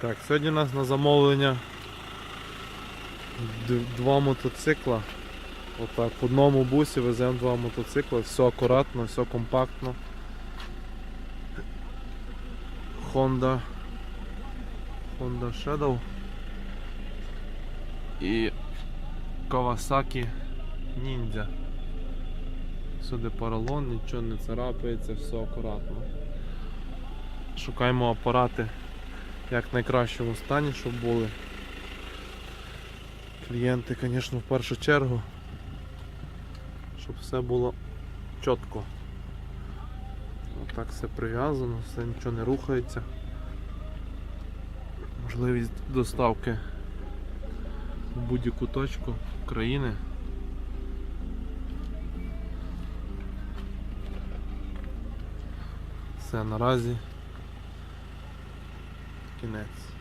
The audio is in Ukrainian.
Так, сьогодні у нас на замовлення два мотоцикла. Отак, в одному бусі веземо два мотоцикла, все акуратно, все компактно. Honda Honda Shadow і Kawasaki Ninja. Сюди поролон, нічого не царапається, все акуратно. Шукаємо апарати як найкращому стані, щоб були. Клієнти, звісно, в першу чергу, щоб все було чітко. Отак все прив'язано, все нічого не рухається. Можливість доставки в будь-яку точку країни. Все наразі Fucking nuts.